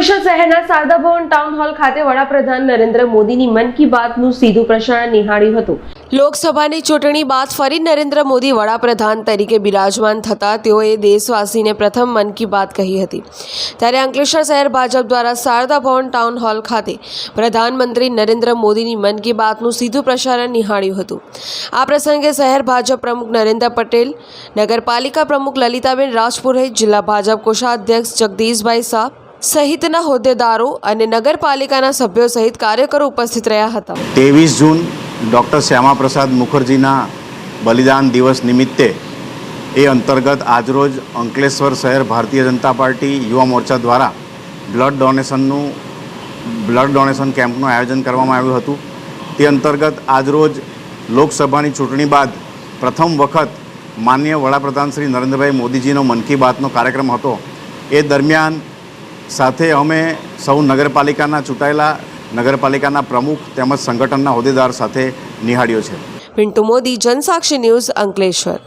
શહેરના શારદા ભવન town hall ખાતે વડાપ્રધાન નરેન્દ્ર મોદીની મન કી બાતનું સીધું પ્રસારણ નિહાળ્યું હતું. લોકસભાની ચૂંટણી બાદ ફરી નરેન્દ્ર મોદી વડાપ્રધાન તરીકે બિરાજમાન થતા તેઓએ દેશવાસીને પ્રથમ મન કી બાત કહી હતી. ત્યારે અંકલેશ્વર શહેર ભાજપ દ્વારા શારદા ભવન ટાઉન હોલ ખાતે પ્રધાનમંત્રી નરેન્દ્ર મોદીની મન કી બાતનું સીધું પ્રસારણ નિહાળ્યું હતું. આ પ્રસંગે શહેર ભાજપ પ્રમુખ નરેન્દ્ર પટેલ, નગરપાલિકા પ્રમુખ લલિતાબેન રાજપુરોહિત જિલ્લા ભાજપ કોષાધ્યક્ષ જગદીશભાઈ શાહ સહિતના હોદ્દેદારો અને નગરપાલિકાના સભ્યો સહિત કાર્યકરો ઉપસ્થિત રહ્યા હતા. ત્રેવીસ જૂન ડૉક્ટર શ્યામાપ્રસાદ મુખર્જીના બલિદાન દિવસ નિમિત્તે એ અંતર્ગત આજરોજ અંકલેશ્વર શહેર ભારતીય જનતા પાર્ટી યુવા મોરચા દ્વારા બ્લડ ડોનેશનનું, બ્લડ ડોનેશન કેમ્પનું આયોજન કરવામાં આવ્યું હતું. તે અંતર્ગત આજરોજ લોકસભાની ચૂંટણી બાદ પ્રથમ વખત માનનીય વડાપ્રધાન શ્રી નરેન્દ્રભાઈ મોદીજીનો મન કી બાતનો કાર્યક્રમ હતો. એ દરમિયાન સાથે અમે સૌ નગરપાલિકાના ચૂંટાયેલા નગરપાલિકાના પ્રમુખ તેમજ સંગઠનના હોદ્દેદાર સાથે નિહાળ્યો છે. પિન્ટુ મોદી, જનસાક્ષી ન્યૂઝ અંકલેશ્વર.